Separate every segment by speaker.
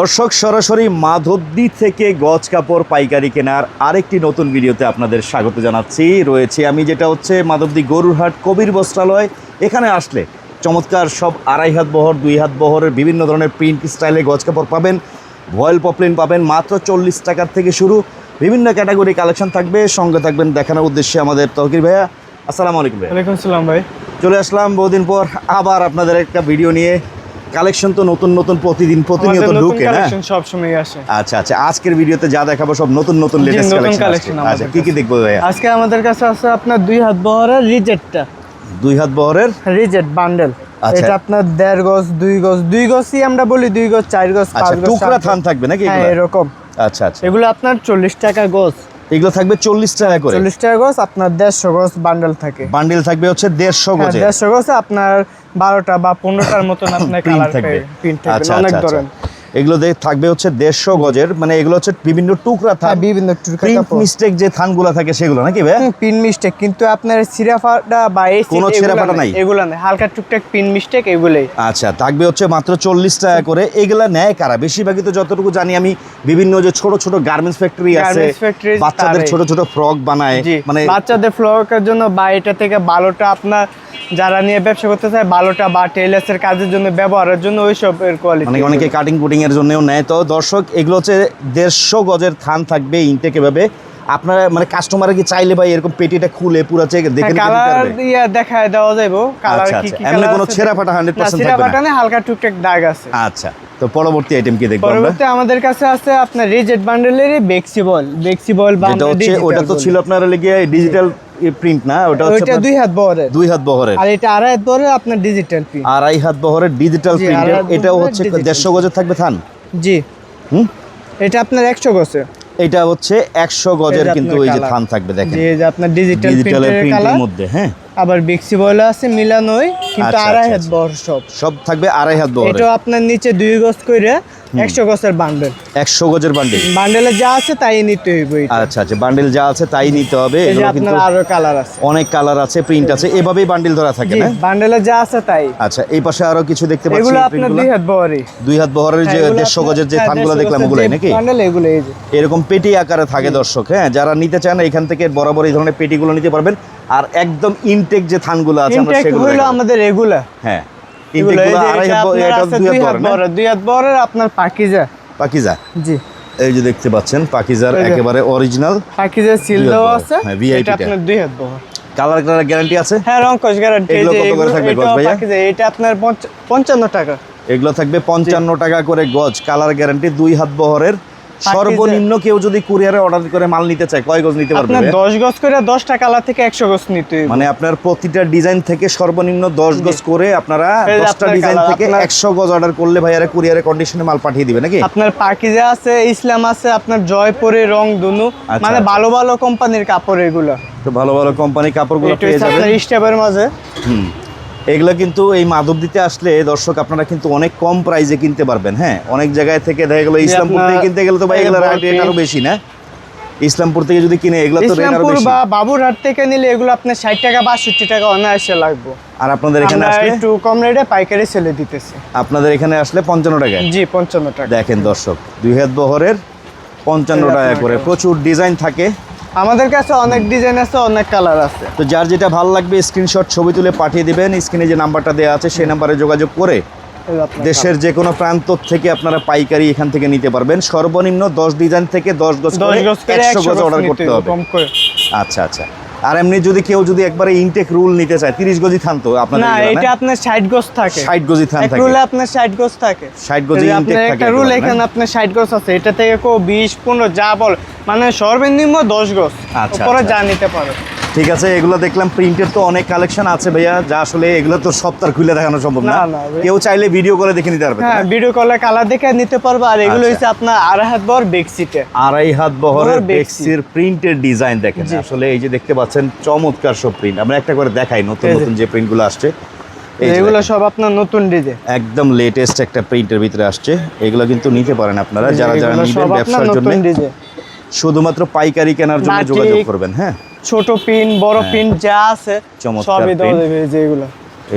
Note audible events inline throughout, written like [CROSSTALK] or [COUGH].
Speaker 1: দর্শক সরাসরি মাধবদী থেকে গজ কাপড় পাইকারি কেনার আরেকটি নতুন ভিডিওতে আপনাদের স্বাগত জানাচ্ছি। রয়েছে আমি যেটা হচ্ছে মাধবদী গরুরহাট কবির বস্ত্রালয়। এখানে আসলে চমৎকার সব আড়াই হাত বহর দুই হাত বহরের বিভিন্ন ধরনের প্রিন্ট স্টাইলে গজ কাপড় পাবেন। ভয়েল পপলিন পাবেন মাত্র চল্লিশ টাকার থেকে শুরু। বিভিন্ন ক্যাটাগরি কালেকশন থাকবে। সঙ্গে থাকবেন দেখানোর উদ্দেশ্যে আমাদের তহকির ভাইয়া। আসসালামু আলাইকুম ভাইয়া।
Speaker 2: ওয়ালাইকুম সালাম ভাই।
Speaker 1: চলে আসলাম বহুদিন পর আবার আপনাদের একটা ভিডিও নিয়ে। কালেকশন তো নতুন নতুন প্রতিদিন প্রতিনিয়ত ঢুকে না?
Speaker 2: কালেকশন সব সময় আসে।
Speaker 1: আচ্ছা আচ্ছা আজকের ভিডিওতে যা দেখাবো সব নতুন নতুন লেটেস্ট কালেকশন আচ্ছা কি কি দেখব ভাইয়া?
Speaker 2: আজকে আমাদের কাছে আছে আপনার দুই হাত বহরের রিজেটটা
Speaker 1: দুই হাত বহরের?
Speaker 2: রিজেট বান্ডেল।
Speaker 1: আচ্ছা।
Speaker 2: এটা আপনার দেড় গজ দুই গজ দুই গজই আমরা বলি দুই গজ চার গজ
Speaker 1: আচ্ছা
Speaker 2: পাঁচ গজ
Speaker 1: টুকরা থান থাকবে নাকি
Speaker 2: হ্যাঁ
Speaker 1: এগুলো?
Speaker 2: এরকম।
Speaker 1: আচ্ছা আচ্ছা।
Speaker 2: এগুলো আপনার চল্লিশ টাকা গজ।
Speaker 1: এগুলো থাকবে চল্লিশ টাকা করে।
Speaker 2: চল্লিশ টাকা গজ আপনার দেড়শো গজ বান্ডেল থাকে।
Speaker 1: বান্ডেল থাকবে হচ্ছে দেড়শো গজ
Speaker 2: দেড়শো গজ আপনার বারোটা বা পনেরোটার মতন [COUGHS] আপনার কালার
Speaker 1: থাকবে।
Speaker 2: প্রিন্ট
Speaker 1: আচ্ছা
Speaker 2: অনেক
Speaker 1: আচ্ছা আচ্ছা।
Speaker 2: ধরেন
Speaker 1: এগুলো থাকবে হচ্ছে দেড়শো গজের। মানে এগুলো হচ্ছে বিভিন্ন টুকরা থান।
Speaker 2: হ্যাঁ বিভিন্ন
Speaker 1: প্রিন্ট মিস্টেক যে থানগুলো থাকে সেগুলো নাকি ভাই?
Speaker 2: পিন মিস্টেক কিন্তু আপনার সিরাফাটা বা এই
Speaker 1: কোনো ছিঁড়াফাটা নাই?
Speaker 2: এগুলো নাই। হালকা টুকটাক পিন মিস্টেক এগুলোই।
Speaker 1: আচ্ছা থাকবে হচ্ছে মাত্র চল্লিশ টাকা করে। এগুলা নেয় কারা? বেশিরভাগই তো যতটুকু জানি আমি বিভিন্ন যে ছোট ছোট গার্মেন্টস ফ্যাক্টরি আছে বাচ্চাদের ছোট ছোট ফ্রক বানায়। মানে
Speaker 2: বাচ্চাদের ফ্রকের জন্য বা এটা থেকে ভালোটা আপনার যারা নিয়ে ব্যবসা করতে চায় ভালোটা বা টেলার্সের কাজের জন্য ব্যবহারের জন্য ওইসব এর কোয়ালিটি
Speaker 1: মানে অনেকে কাটিং কুটিং এর জন্যও নেয়। তো দর্শক এগুলো হচ্ছে দেড়শো গজের থান থাকবে ইনটেক এভাবে। আপনারা মানে কাস্টমার কি চাইলে ভাই এরকম পেটিটা খুলে পুরো চেক দেখে নিতে
Speaker 2: কালার
Speaker 1: পারবে?
Speaker 2: দিয়ে দেখায় দেওয়া যাবে কালার
Speaker 1: আচ্ছা,
Speaker 2: কি
Speaker 1: আচ্ছা।
Speaker 2: কি
Speaker 1: এমনি কোনো ছেঁড়া ফাটা 100% থাকবে না?
Speaker 2: না হালকা টুকটাক দাগ আছে।
Speaker 1: আচ্ছা তো পরবর্তী আইটেম কি দেখব আমরা?
Speaker 2: পরবর্তী আমাদের কাছে আছে আপনার রিজেট বান্ডেলের বেক্সিবল বেক্সিবল বা
Speaker 1: যেটা হচ্ছে ওটা তো ছিল আপনার লেগে ডিজিটাল প্রিন্ট না ওটা হচ্ছে
Speaker 2: দুই হাত বহরের।
Speaker 1: দুই হাত বহরের।
Speaker 2: আর এটা আড়াই হাত বহরের আপনার ডিজিটাল পিন
Speaker 1: আড়াই হাত বহরের ডিজিটাল
Speaker 2: জি,
Speaker 1: প্রিন্টের এটাও হচ্ছে। দেড়শো গজের থাকবে থান?
Speaker 2: জি।
Speaker 1: হুম?
Speaker 2: এটা আপনার একশো গছে
Speaker 1: এটা হচ্ছে একশো গজের কিন্তু ওই যে থান থাকবে দেখেন।
Speaker 2: যে যে আপনার ডিজিটাল
Speaker 1: ডিজিটালের
Speaker 2: প্রিন্টের
Speaker 1: মধ্যে হ্যাঁ।
Speaker 2: আবার বেক্সি বয়লা আছে মিলানোই কিন্তু
Speaker 1: আচ্ছা,
Speaker 2: আড়াই
Speaker 1: আচ্ছা,
Speaker 2: হাত
Speaker 1: আচ্ছা।
Speaker 2: বহর সব।
Speaker 1: সব থাকবে আড়াই হাত বহরের।
Speaker 2: এটাও আপনার নিচে দুই গজ করে একশো গছের বান্ডেল।
Speaker 1: একশো গজের বান্ডিল।
Speaker 2: বান্ডেলে যা আছে তাই নিতে হইব
Speaker 1: আচ্ছা আচ্ছা বান্ডিল যা আছে তাই নিতে হবে এগুলো কিন্তু
Speaker 2: আরও কালার আছে।
Speaker 1: অনেক কালার আছে প্রিন্ট আছে এভাবেই বান্ডিল ধরা থাকে না?
Speaker 2: বান্ডেলে যা আছে তাই।
Speaker 1: আচ্ছা এই পাশে আরও কিছু দেখতে পাচ্ছি
Speaker 2: এগুলো আপনার দুই হাত বহরই
Speaker 1: দুই হাত বহরের যে দেড়শো গজের যে থানগুলো দেখলাম ওগুলাই নাকি?
Speaker 2: বান্ডেল এগুলো এই যে।
Speaker 1: এরকম পেটি আকারে থাকে দর্শক হ্যাঁ যারা নিতে চান এখান থেকে বরাবর এই ধরনের পেটিগুলো নিতে পারবেন। আর একদম ইনটেক যে থানগুলো আছে আমরা সেগুলো
Speaker 2: আমাদের রেগুলার
Speaker 1: হ্যাঁ।
Speaker 2: এগুলো এই
Speaker 1: ইনটেকগুলো
Speaker 2: যে
Speaker 1: আড়াই
Speaker 2: এটা
Speaker 1: হাত ব-
Speaker 2: আপনার
Speaker 1: এটা
Speaker 2: আছে
Speaker 1: দুই
Speaker 2: দুই
Speaker 1: হাত
Speaker 2: হাত
Speaker 1: বহর না
Speaker 2: বহরের দুই হাত বহরের আপনার পাকিজা।
Speaker 1: পাকিজা।
Speaker 2: জি।
Speaker 1: এই যে দেখতে পাচ্ছেন পাকিজার একেবারে অরিজিনাল
Speaker 2: পাকিজা সিল দেওয়া আছে
Speaker 1: হ্যাঁ,
Speaker 2: এটা আপনার দুই হাত বহর
Speaker 1: কালার কালার গ্যারান্টি আছে?
Speaker 2: হ্যাঁ রংকশ গ্যারান্টি
Speaker 1: এগুলো কত করে থাকবে গজ ভাইয়া?
Speaker 2: এটা আপনার পঞ্চ- পঞ্চান্ন টাকা।
Speaker 1: এগুলো থাকবে পঞ্চান্ন টাকা করে গজ কালার গ্যারান্টি দুই হাত বহরের। সর্বনিম্ন কেউ যদি কুরিয়ারে অর্ডার করে মাল নিতে চায় কয় গজ নিতে পারবে?
Speaker 2: আপনার দশ গজ করে দশটা কালার থেকে একশো গজ নিতে।
Speaker 1: মানে আপনার প্রতিটা ডিজাইন থেকে সর্বনিম্ন দশ গজ করে আপনারা
Speaker 2: এই যে
Speaker 1: দশটা
Speaker 2: আপনার
Speaker 1: ডিজাইন থেকে
Speaker 2: আপনার-
Speaker 1: একশো গজ অর্ডার করলে ভাই ভাইয়ারা কুরিয়ারে কন্ডিশনে মাল পাঠিয়ে দিবে নাকি?
Speaker 2: আপনার পাকিজা আছে ইসলাম আছে আপনার জয়পুরে রং দুনু
Speaker 1: আচ্ছা,
Speaker 2: মানে
Speaker 1: আচ্ছা।
Speaker 2: ভালো ভালো কোম্পানির কাপড় এগুলো।
Speaker 1: তো ভালো ভালো কোম্পানি কাপড়গুলো পেয়ে যাবেন।
Speaker 2: আপনার স্টেপের মাঝে।
Speaker 1: হুম। এগুলো কিন্তু এই মাধব দিতে আসলে দর্শক আপনারা কিন্তু অনেক কম প্রাইসে কিনতে পারবেন হ্যাঁ? অনেক জায়গায় থেকে দেখা গেলো ইসলামপুর থেকে কিনতে গেলে তো ভাই রেট
Speaker 2: আরও
Speaker 1: বেশি না? ইসলামপুর থেকে যদি কিনে এগুলো তো
Speaker 2: ইসলামপুর বা বাবুরহাট থেকে নিলে এগুলো আপনার ষাট টাকা বা বাষট্টি টাকা অনায়াসে লাগবে।
Speaker 1: আর আপনাদের এখানে আসলে?
Speaker 2: একটু কম রেটে পাইকারি সেলে দিতেছে।
Speaker 1: আপনাদের এখানে আসলে পঞ্চান্ন টাকা
Speaker 2: জি পঞ্চান্ন টাকা।
Speaker 1: দেখেন দর্শক দুই হাত বহরের পঞ্চান্ন টাকা করে। প্রচুর ডিজাইন থাকে।
Speaker 2: আমাদের কাছে অনেক ডিজাইন আছে অনেক কালার আছে।
Speaker 1: তো যার যেটা ভালো লাগবে স্ক্রিনশট ছবি তুলে পাঠিয়ে দিবেন। স্ক্রিনে যে নাম্বারটা দেওয়া আছে সেই নাম্বারে যোগাযোগ করে দেশের যে কোনো প্রান্ত থেকে আপনারা পাইকারি এখান থেকে নিতে পারবেন। সর্বনিম্ন দশ ডিজাইন থেকে দশ গজ একশো গজ অর্ডার করতে হবে। আচ্ছা আচ্ছা। আর এমনি যদি কেউ যদি একবারে ইনটেক রুল নিতে চায় তিরিশ গজি থান তো আপনাদের
Speaker 2: না এটা আপনার ষাট গজ থাকে।
Speaker 1: ষাট গজি থান থাকে।
Speaker 2: রুলে আপনার ষাট গজ থাকে।
Speaker 1: ষাট গজি
Speaker 2: এই
Speaker 1: ইনটেক থাকে
Speaker 2: একটা রুল এখানে আপনার ষাট গজ আছে এটা থেকে কো বিশ পনেরো যা বল মানে সর্বনিম্ন দশ গজ।
Speaker 1: আচ্ছা,
Speaker 2: উপরে
Speaker 1: আচ্ছা।
Speaker 2: যা নিতে পারো।
Speaker 1: ঠিক আছে এগুলো দেখলাম প্রিন্টের তো অনেক কালেকশন আছে ভাইয়া যা আসলে এগুলো তো সপ্তাহ খুলে দেখানো সম্ভব না। কেউ চাইলে ভিডিও করে দেখে নিতে পারবে।
Speaker 2: হ্যাঁ ভিডিও কলে কালার দেখে নিতে পারব আর এগুলো। হচ্ছে আপনার আড়াই হাত বর বেক্সিটে
Speaker 1: আড়াই হাত বহরের
Speaker 2: বহর বেক্সি।
Speaker 1: বেক্সির প্রিন্টের ডিজাইন দেখেন। আসলে এই যে দেখতে পাচ্ছেন চমৎকার সব প্রিন্ট আমরা একটা করে দেখাই নতুন। নতুন যে প্রিন্টগুলো আসছে।
Speaker 2: এগুলো সব আপনার নতুন ডিজাইন।
Speaker 1: একদম লেটেস্ট একটা প্রিন্টের ভিতরে আসছে। এগুলো কিন্তু নিতে পারেন আপনারা যারা যারা নিবেন ব্যবসার জন্য। শুধুমাত্র পাইকারি কেনার জন্য যোগাযোগ করবেন হ্যাঁ।
Speaker 2: ছোট পিন বড়
Speaker 1: হ্যাঁ।
Speaker 2: পিন যা আছে সবই দেওয়া
Speaker 1: print।
Speaker 2: যাবে এই যে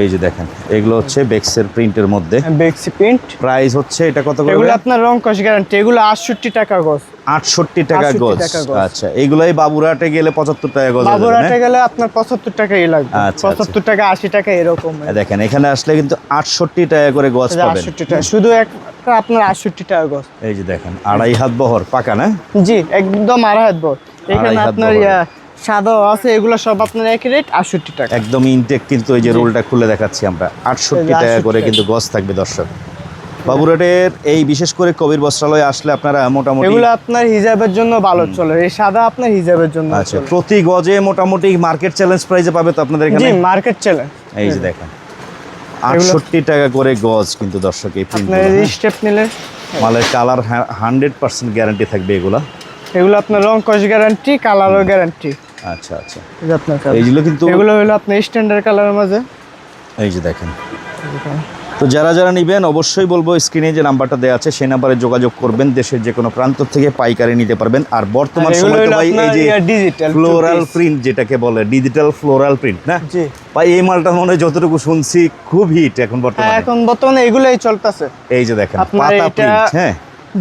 Speaker 1: এই যে দেখেন এগুলো হচ্ছে বেক্সের প্রিন্টের মধ্যে।
Speaker 2: বেক্সি প্রিন্ট
Speaker 1: প্রাইস হচ্ছে এটা কত করে
Speaker 2: এগুলো আপনার রং কষ গ্যারান্টি এগুলো আটষট্টি টাকা গজ।
Speaker 1: আটষট্টি টাকা
Speaker 2: 68 টাকা গজ।
Speaker 1: আচ্ছা এগুলাই বাবুরহাটে গেলে পঁচাত্তর টাকা গজ হয়ে যাবে,
Speaker 2: বাবুরহাটে গেলে আপনার পঁচাত্তর টাকাই লাগবে।
Speaker 1: আচ্ছা, আচ্ছা।
Speaker 2: পঁচাত্তর টাকা আশি টাকা এরকম।
Speaker 1: দেখেন এখানে আসলে কিন্তু আটষট্টি টাকা করে গজ পাবেন।
Speaker 2: আটষট্টি টাকা শুধু একটা আপনার আটষট্টি টাকা গজ।
Speaker 1: এই যে দেখেন আড়াই হাত বহর পাকা না?
Speaker 2: জি একদম আড়াই হাত বহর। এখানে আপনার
Speaker 1: বহর।
Speaker 2: ইয়া সাদা আছে এগুলো সব আপনার একই রেট আটষট্টি টাকা।
Speaker 1: একদম ইনটেক কিন্তু এই যে রোলটা খুলে দেখাচ্ছি আমরা। আটষট্টি টাকা করে কিন্তু গজ থাকবে দর্শক। বাবুরাটের এই বিশেষ করে কবির বস্ত্রালয়ে আসলে আপনারা মোটামুটি
Speaker 2: এগুলো আপনার হিজাবের জন্য ভালো চলে। এই সাদা আপনার হিজাবের জন্য
Speaker 1: আচ্ছা প্রতি গজে মোটামুটি মার্কেট চ্যালেঞ্জ প্রাইজে পাবে তো আপনাদের এখানে?
Speaker 2: মার্কেট চলে
Speaker 1: এই যে দেখেন। আটষট্টি টাকা করে গজ কিন্তু দর্শক এই
Speaker 2: এই স্টেপ নিলে
Speaker 1: মালের কালার হান্ড্রেড পার্সেন্ট গ্যারান্টি থাকবে এগুলা।
Speaker 2: এগুলো আপনার রং কস গ্যারান্টি কালারও গ্যারান্টি
Speaker 1: আচ্ছা আচ্ছা।
Speaker 2: এই যে আপনার।
Speaker 1: এইগুলো কিন্তু
Speaker 2: এগুলো হলো আপনার স্ট্যান্ডার্ড কালারের মাঝে।
Speaker 1: এই যে দেখেন। তো যারা যারা নেবেন অবশ্যই বলব স্ক্রিনে যে নাম্বারটা দেওয়া আছে সেই নাম্বারে যোগাযোগ করবেন দেশের যে কোনো প্রান্ত থেকে পাইকারি নিতে পারবেন। আর বর্তমান
Speaker 2: আর
Speaker 1: সময় তো ভাই এই যে
Speaker 2: digital,
Speaker 1: ফ্লোরাল প্রিন্ট যেটাকে বলে ডিজিটাল ফ্লোরাল প্রিন্ট না?
Speaker 2: জি।
Speaker 1: ভাই এই মালটা মনে হয় যতটুকু শুনছি খুব হিট এখন
Speaker 2: হ্যাঁ,
Speaker 1: বর্তমানে
Speaker 2: এখন বর্তমানে এগুলোই চলতেছে।
Speaker 1: এই যে দেখেন পাতা প্রিন্ট হ্যাঁ।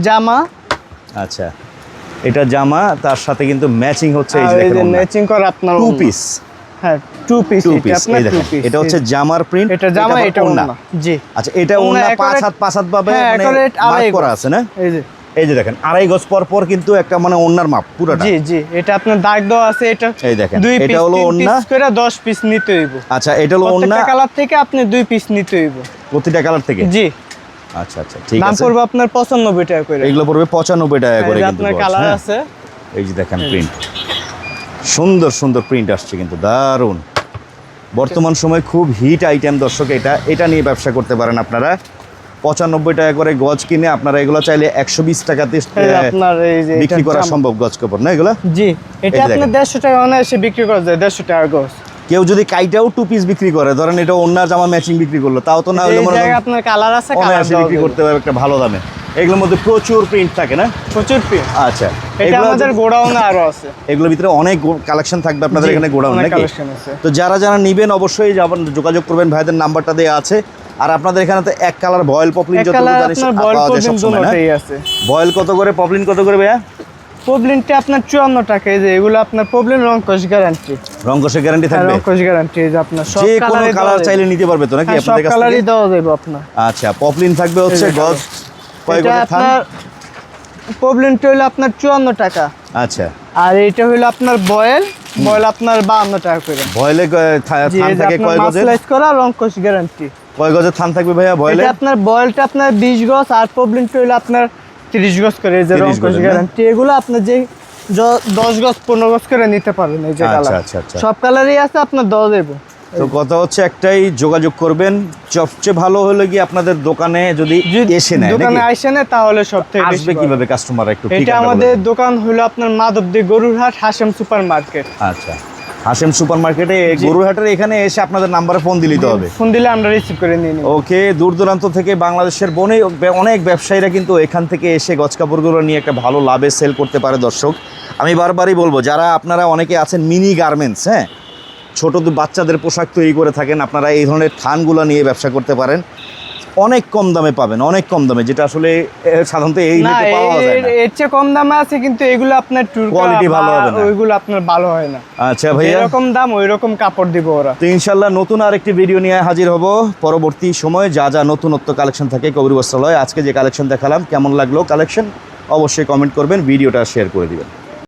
Speaker 2: জামা।
Speaker 1: আচ্ছা। এটা জামা তার সাথে কিন্তু ম্যাচিং হচ্ছে এই যে
Speaker 2: ম্যাচিং করা আপনার
Speaker 1: টু পিস
Speaker 2: হ্যাঁ টু পিস এটা আপনার টু পিস
Speaker 1: এটা হচ্ছে জামার প্রিন্ট
Speaker 2: এটা জামা এটা ওড়না। জি।
Speaker 1: আচ্ছা এটা
Speaker 2: ওড়না
Speaker 1: পাঁচ হাত পাঁচ হাত পাবে
Speaker 2: হ্যাঁ,
Speaker 1: মানে করা আছে না?
Speaker 2: এই যে।
Speaker 1: এই যে দেখেন আড়াই গজ পর পর কিন্তু একটা মানে ওড়নার মাপ পুরোটা।
Speaker 2: জি জি এটা আপনার দাগ দেওয়া আছে এটা
Speaker 1: এই দেখেন,
Speaker 2: দুই
Speaker 1: এটা
Speaker 2: পিস
Speaker 1: হলো
Speaker 2: তিন
Speaker 1: ওড়না।
Speaker 2: পিস করে 10 পিস নিতে হইব।
Speaker 1: আচ্ছা এটা হলো ওড়না।
Speaker 2: প্রত্যেকটা কালার থেকে আপনি দুই পিস নিতে হইব।
Speaker 1: প্রতিটা কালার থেকে?
Speaker 2: জি।
Speaker 1: আচ্ছা আচ্ছা ঠিক
Speaker 2: দাম পড়বে আপনার 95 টাকা করে।
Speaker 1: এগুলো পড়বে পঁচানব্বই টাকা করে কিন্তু
Speaker 2: আপনার কালার
Speaker 1: হ্যাঁ?
Speaker 2: আছে।
Speaker 1: এই যে দেখেন প্রিন্ট সুন্দর সুন্দর প্রিন্ট আসছে কিন্তু দারুণ। বর্তমান সময় খুব হিট আইটেম দর্শক এটা এটা নিয়ে ব্যবসা করতে পারেন আপনারা। পঁচানব্বই টাকা করে গজ কিনে আপনারা এগুলো চাইলে একশো বিশ টাকাতে
Speaker 2: এই যে আপনার এই যে
Speaker 1: বিক্রি করা সম্ভব গজ কাপড় না এগুলো?
Speaker 2: জি এটা আপনার
Speaker 1: দেখেন।
Speaker 2: 150 টাকা অনায়াসে বিক্রি করা যায় 150 টাকা গজ।
Speaker 1: কেউ যদি কাইটাও টু পিস বিক্রি করে ধরেন এটা অন্য জামা ম্যাচিং বিক্রি করল তাও তো না হলে মনে
Speaker 2: আপনার কালার আছে কালার
Speaker 1: বিক্রি করতে পারবে একটা ভালো দামে। এগুলোর মধ্যে প্রচুর প্রিন্ট থাকে না?
Speaker 2: প্রচুর পিস
Speaker 1: আচ্ছা
Speaker 2: এটা আমাদের গোডাউনে আরও আছে।
Speaker 1: এগুলোর ভিতরে অনেক কালেকশন থাকবে আপনাদের এখানে গোডাউন নাকি?
Speaker 2: কালেকশন আছে।
Speaker 1: তো যারা যারা নিবেন অবশ্যই যাবেন যোগাযোগ করবেন ভাইদের নাম্বারটা দেওয়া আছে। আর আপনাদের এখানে তো এক কালার বয়েল পপলিন যত
Speaker 2: বয়েল
Speaker 1: কত করে? পপলিন কত করে ভাইয়া?
Speaker 2: পবলিনটা আপনার চুয়ান্ন টাকা এই যে এগুলো আপনার পবলিন রং কোষ গ্যারান্টি
Speaker 1: রঙ্কশের গ্যারান্টি থাকবে?
Speaker 2: রং কোষ গ্যারান্টি এই যে আপনার সব
Speaker 1: যে কোনো কালার চাইলে নিতে পারবে তো নাকি?
Speaker 2: হ্যাঁ,
Speaker 1: আপনাদের কাছ
Speaker 2: কালারই দেওয়া যাবে আপনার।
Speaker 1: আচ্ছা পপলিন থাকবে হচ্ছে গজ কয় থান
Speaker 2: আপনার পবলিনটা হলো আপনার চুয়ান্ন টাকা।
Speaker 1: আচ্ছা।
Speaker 2: আর এটা হলো আপনার বয়েল বয়েল আপনার বাহান্ন টাকা করে।
Speaker 1: বয়েলে থান থাকে কয় গজের
Speaker 2: মাসলাইজ করা রং কোষ গ্যারান্টি
Speaker 1: কয় গজের থান থাকবে ভাইয়া বয়েলে?
Speaker 2: আপনার বয়েলটা আপনার বিশ গজ আর পবলিনটা হলো আপনার তিরিশ গজ করে এই যে রং গ্যারান্টি এগুলো আপনার যে দশ গজ পনেরো গজ করে নিতে পারবেন এই যে
Speaker 1: আচ্ছা, আচ্ছা, আচ্ছা।
Speaker 2: সব কালারই আছে আপনার দেওয়া দেবো
Speaker 1: তো কথা হচ্ছে একটাই যোগাযোগ করবেন। সবচেয়ে ভালো হলো কি আপনাদের দোকানে যদি এসে নেয়
Speaker 2: দোকানে? আসে না তাহলে সব থেকে বেশি
Speaker 1: আসবে কীভাবে কাস্টমার একটু
Speaker 2: এটা আমাদের দোকান হলো আপনার মাধবদী গরুরহাট হাসেম সুপার মার্কেট
Speaker 1: আচ্ছা। হাসেম সুপার মার্কেটে গরুহাটের এখানে এসে আপনাদের নাম্বারে ফোন দিলেই তো হবে।
Speaker 2: ফোন দিলে আমরা রিসিভ করে নিয়ে নিব।
Speaker 1: ওকে দূর দূরান্ত থেকে বাংলাদেশের বনে অনেক ব্যবসায়ীরা কিন্তু এখান থেকে এসে গজ কাপড়গুলো নিয়ে একটা ভালো লাভে সেল করতে পারে দর্শক। আমি বারবারই বলব যারা আপনারা অনেকে আছেন মিনি গার্মেন্টস হ্যাঁ? ছোট বাচ্চাদের পোশাক তৈরি করে থাকেন আপনারা এই ধরনের থানগুলো নিয়ে ব্যবসা করতে পারেন। অনেক কম দামে পাবেন অনেক কম দামে যেটা আসলে সাধারণত এই রেটে পাওয়া যায় না।
Speaker 2: এর চেয়ে কম দামে আছে কিন্তু এগুলো আপনার
Speaker 1: Quality
Speaker 2: বা
Speaker 1: ভালো হবে না।
Speaker 2: ওইগুলো আপনার ভালো হয় না।
Speaker 1: আচ্ছা ভাইয়া।
Speaker 2: এরকম দাম ওই রকম কাপড় দিব ওরা।
Speaker 1: তো ইনশাল্লাহ নতুন আরেকটি ভিডিও নিয়ে হাজির হব। পরবর্তী সময়ে যা যা নতুনত্ব কালেকশন থাকে কবির বস্ত্রালয় আজকে যে কালেকশন দেখালাম কেমন লাগল কালেকশন অবশ্যই কমেন্ট করবেন ভিডিওটা শেয়ার করে দিবেন।